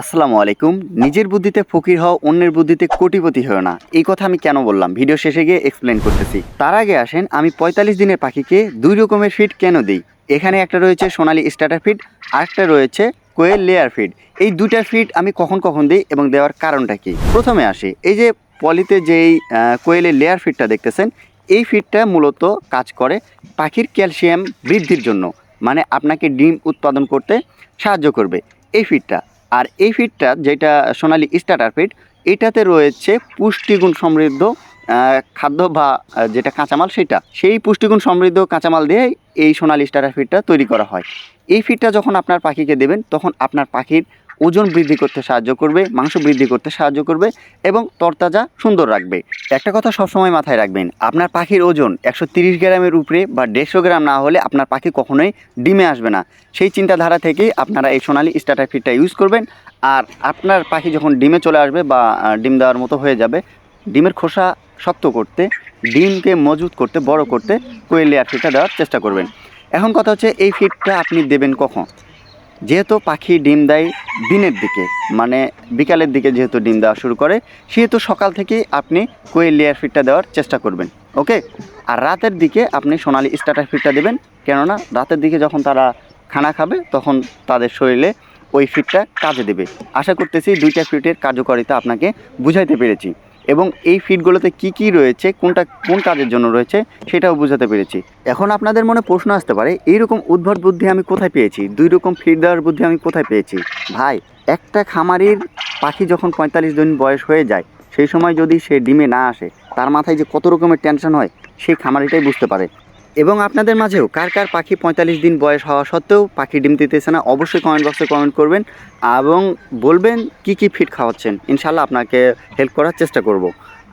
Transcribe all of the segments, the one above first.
আসসালামু আলাইকুম। নিজের বুদ্ধিতে ফকির হও, অন্যের বুদ্ধিতে কোটিপতি হও না। এই কথা আমি কেন বললাম? ভিডিও শেষে গিয়ে এক্সপ্লেন করতেছি। তার আগে আসেন, আমি পঁয়তাল্লিশ দিনের পাখিকে দুই রকমের ফিড কেন দিই? এখানে একটা রয়েছে সোনালি স্টার্টার ফিড আরেকটা রয়েছে কোয়েল লেয়ার ফিড এই দুইটা ফিড আমি কখন কখন দিই এবং দেওয়ার কারণটা কি? প্রথমে আসি, এই যে পলিতে যেই কোয়েলের লেয়ার ফিডটা দেখতেছেন, এই ফিডটা মূলত কাজ করে পাখির ক্যালসিয়াম বৃদ্ধির জন্য। মানে আপনাকে ডিম উৎপাদন করতে সাহায্য করবে। এই ফিডটা আর এই ফিডটা যেটা সোনালি স্টার্টার ফিড এটাতে রয়েছে পুষ্টিগুণ সমৃদ্ধ খাদ্য বা যেটা কাঁচামাল সেটা, সেই পুষ্টিগুণ সমৃদ্ধ কাঁচামাল দিয়ে এই সোনালি স্টার্টার ফিডটা তৈরি করা হয়। এই ফিডটা যখন আপনার পাখিকে দেবেন, তখন আপনার পাখির ওজন বৃদ্ধি করতে সাহায্য করবে, মাংস বৃদ্ধি করতে সাহায্য করবে এবং তরতাজা সুন্দর রাখবে। একটা কথা সবসময় মাথায় রাখবেন, আপনার পাখির ওজন একশো তিরিশ গ্রামের উপরে বা দেড়শো গ্রাম না হলে আপনার পাখি কখনোই ডিমে আসবে না। সেই চিন্তাধারা থেকেই আপনারা এই সোনালি স্টার্টার ফিডটা ইউজ করবেন। আর আপনার পাখি যখন ডিমে চলে আসবে বা ডিম দেওয়ার মতো হয়ে যাবে, ডিমের খোসা শক্ত করতে, ডিমকে মজবুত করতে, বড় করতে কোয়েল লেয়ার ফিডটা দেওয়ার চেষ্টা করবেন। এখন কথা হচ্ছে এই ফিডটা আপনি দেবেন কখন? যেহেতু পাখি ডিম দেয় দিনের দিকে মানে বিকালের দিকে যেহেতু ডিম দেওয়া শুরু করে, সেহেতু সকাল থেকেই আপনি কোয়েল লেয়ার ফিডটা দেওয়ার চেষ্টা করবেন, ওকে? আর রাতের দিকে আপনি সোনালি স্টার্টার ফিডটা দেবেন, কেননা রাতের দিকে যখন তারা খানা খাবে, তখন তাদের শরীরে ওই ফিডটা কাজে দেবে। আশা করতেছি দুইটা ফিটের কার্যকারিতা আপনাকে বুঝাইতে পেরেছি। এবং এই ফিডগুলোতে কি কি রয়েছে, কোনটা, কোন কাজের জন্য রয়েছে, সেটাও বোঝাতে পেরেছি। এখন আপনাদের মনে প্রশ্ন আসতে পারে, এইরকম উদ্ভট বুদ্ধি আমি কোথায় পেয়েছি? দুই রকম ফিড দেওয়ার বুদ্ধি আমি কোথায় পেয়েছি? ভাই, একটা খামারির পাখি যখন পঁয়তাল্লিশ দিন বয়স হয়ে যায়, সেই সময় যদি সে ডিমে না আসে, তার মাথায় যে কত রকমের টেনশন হয়, সেই খামারিটাই বুঝতে পারে। এবং আপনাদের মাঝেও কার কার পাখি পঁয়তাল্লিশ দিন বয়স হওয়া সত্ত্বেও পাখি ডিম দিতেছে না, অবশ্যই কমেন্ট বক্সে কমেন্ট করবেন এবং বলবেন কি কি ফিট খাওয়াচ্ছেন। ইনশাল্লাহ আপনাকে হেল্প করার চেষ্টা করব।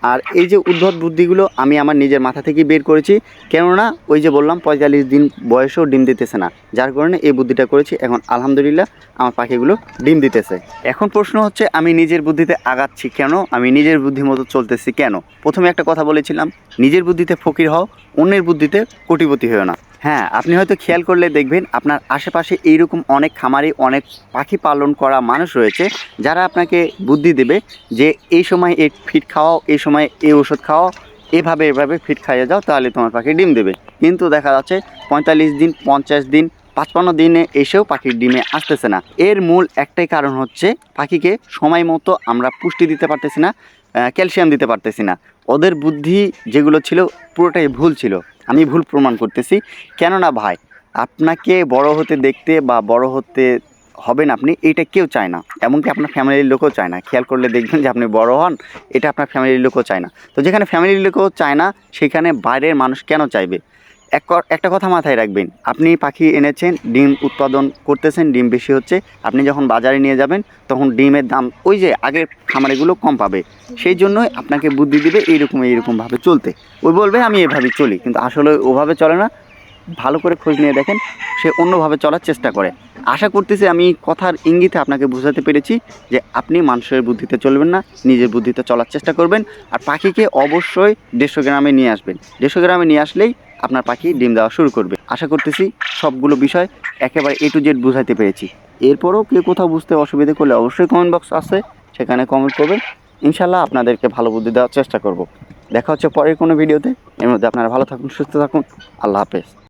আর এই যে উদ্ভট বুদ্ধিগুলো আমি আমার নিজের মাথা থেকে বের করেছি, কেননা ওই যে বললাম পঁয়তাল্লিশ দিন বয়সেও ডিম দিতেছে না। যার কারণে এই বুদ্ধিটা করেছি, এখন আলহামদুলিল্লাহ আমার পাখিগুলো ডিম দিতেছে। এখন প্রশ্ন হচ্ছে, আমি নিজের বুদ্ধিতে আগাচ্ছি কেন? আমি নিজের বুদ্ধি মতো চলতেছি কেন? প্রথমে একটা কথা বলেছিলাম, নিজের বুদ্ধিতে ফকির হও, অন্যের বুদ্ধিতে কোটিপতি হও না। হ্যাঁ আপনি হয়তো খেয়াল করলে দেখবেন আপনার আশেপাশে এইরকম অনেক খামারি অনেক পাখি পালন করা মানুষ রয়েছে যারা আপনাকে বুদ্ধি দেবে যে এই সময় এই ফিট খাওয়াও, এই সময় এই ওষুধ খাওয়াও, এভাবে এভাবে ফিট খাইয়ে যাও, তাহলে তোমার পাখি ডিম দেবে। কিন্তু দেখা যাচ্ছে পঁয়তাল্লিশ দিন, পঞ্চাশ দিন, পাঁচপান্ন দিনে এসেও পাখির ডিমে আসতেছে না। এর মূল একটাই কারণ হচ্ছে পাখিকে সময় মতো আমরা পুষ্টি দিতে পারতেছি না ক্যালসিয়াম দিতে পারতেছি না। ওদের বুদ্ধি যেগুলো ছিল পুরোটাই ভুল ছিল। আমি ভুল প্রমাণ করতেছি। কেননা ভাই, আপনাকে বড় হতে দেখতে বা বড় হতে হবেন আপনি এটা কেউ চায় না। এমনকি আপনার ফ্যামিলির লোকও চায় না। খেয়াল করলে দেখবেন যে আপনি বড় হন, এটা আপনার ফ্যামিলির লোকও চায় না। তো যেখানে ফ্যামিলির লোকও চায় না, সেখানে বাইরের মানুষ কেন চাইবে? এক একটা কথা মাথায় রাখবেন। আপনি পাখি এনেছেন, ডিম উৎপাদন করতেছেন, ডিম বেশি হচ্ছে। আপনি যখন বাজারে নিয়ে যাবেন, তখন ডিমের দাম ওই যে আগের খামারেগুলো কম পাবে। সেই জন্যই আপনাকে বুদ্ধি দিবে এইরকম এইরকমভাবে চলতে। ওই বলবে, আমি এভাবে চলি। কিন্তু আসলে ওভাবে চলে না। ভালো করে খোঁজ নিয়ে দেখেন, সে অন্যভাবে চলার চেষ্টা করে। আশা করতেছি আমি কথার ইঙ্গিতে আপনাকে বোঝাতে পেরেছি যে আপনি মানুষের বুদ্ধিতে চলবেন না, নিজের বুদ্ধিতে চলার চেষ্টা করবেন, আর পাখিকে অবশ্যই দেড়শো গ্রামে নিয়ে আসবেন। দেড়শো গ্রামে নিয়ে আসলেই আপনার পাখি ডিম দেওয়া শুরু করবে। আশা করতেছি সবগুলো বিষয় একেবারে এ টু জেড বুঝাইতে পেরেছি। এরপরও কেউ কোথাও বুঝতে অসুবিধা করলে অবশ্যই কমেন্ট বক্স আছে, সেখানে কমেন্ট করবেন। ইনশাল্লাহ আপনাদেরকে ভালো বুদ্ধি দেওয়ার চেষ্টা করব। দেখা হচ্ছে পরের কোনো ভিডিওতে এর মধ্যে আপনারা ভালো থাকুন, সুস্থ থাকুন। আল্লাহ হাফেজ।